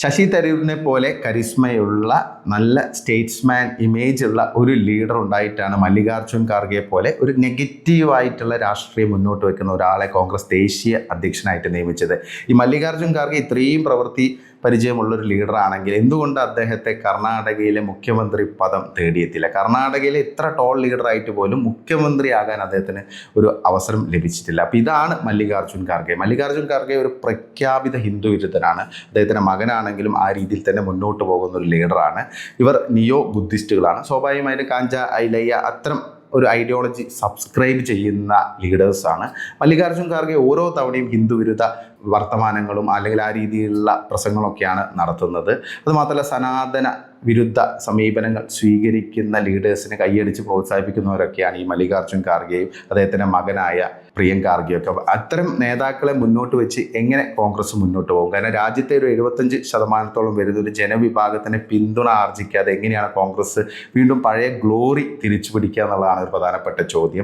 ശശി തരൂരിനെ പോലെ കരിസ്മയുള്ള നല്ല സ്റ്റേറ്റ്സ്മാൻ ഇമേജ് ഉള്ള ഒരു ലീഡർ ഉണ്ടായിട്ടാണ് മല്ലികാർജുൻ ഖാർഗെ പോലെ ഒരു നെഗറ്റീവായിട്ടുള്ള രാഷ്ട്രീയം മുന്നോട്ട് വെക്കുന്ന ഒരാളെ കോൺഗ്രസ് ദേശീയ അധ്യക്ഷനായിട്ട് നിയമിച്ചത്. ഈ മല്ലികാർജുൻ ഖാർഗെ ഇത്രയും പ്രവൃത്തി പരിചയമുള്ള ഒരു ലീഡറാണെങ്കിൽ എന്തുകൊണ്ട് അദ്ദേഹത്തെ കർണാടകയിലെ മുഖ്യമന്ത്രി പദം തേടിയെത്തില്ല? കർണാടകയിലെ ഇത്ര ടോൾ ലീഡറായിട്ട് പോലും മുഖ്യമന്ത്രിയാകാൻ അദ്ദേഹത്തിന് ഒരു അവസരം ലഭിച്ചിട്ടില്ല. അപ്പോൾ ഇതാണ് മല്ലികാർജുൻ ഖാർഗെ. മല്ലികാർജുൻ ഖാർഗെ ഒരു പ്രഖ്യാപിത ഹിന്ദു വിരുദ്ധനാണ്. അദ്ദേഹത്തിന്റെ മകനാണെങ്കിലും ആ രീതിയിൽ തന്നെ മുന്നോട്ട് പോകുന്ന ഒരു ലീഡറാണ്. ഇവർ നിയോ ബുദ്ധിസ്റ്റുകളാണ്. സ്വാഭാവികമായിട്ടും കാഞ്ച ഐലയ്യ അത്തരം ഒരു ഐഡിയോളജി സബ്സ്ക്രൈബ് ചെയ്യുന്ന ലീഡേഴ്സാണ്. മല്ലികാർജുൻ ഖാർഗെ ഓരോ തവണയും ഹിന്ദു വിരുദ്ധ വർത്തമാനങ്ങളും അല്ലെങ്കിൽ ആ രീതിയിലുള്ള പ്രസംഗങ്ങളൊക്കെയാണ് നടത്തുന്നത്. അതുമാത്രമല്ല സനാതന വിരുദ്ധ സമീപനങ്ങൾ സ്വീകരിക്കുന്ന ലീഡേഴ്സിനെ കൈയടിച്ച് പ്രോത്സാഹിപ്പിക്കുന്നവരൊക്കെയാണ് ഈ മല്ലികാർജുൻ ഖാർഗെയും അദ്ദേഹത്തിന്റെ മകനായ പ്രിയം ഖാർഗെയൊക്കെ. അത്തരം നേതാക്കളെ മുന്നോട്ട് വെച്ച് എങ്ങനെ കോൺഗ്രസ് മുന്നോട്ട് പോകും? കാരണം രാജ്യത്തെ ഒരു എഴുപത്തഞ്ച് ശതമാനത്തോളം വരുന്ന ഒരു ജനവിഭാഗത്തിന് പിന്തുണ ആർജിക്കാതെ എങ്ങനെയാണ് കോൺഗ്രസ് വീണ്ടും പഴയ ഗ്ലോറി തിരിച്ചു പിടിക്കുക എന്നുള്ളതാണ് ഒരു പ്രധാനപ്പെട്ട ചോദ്യം.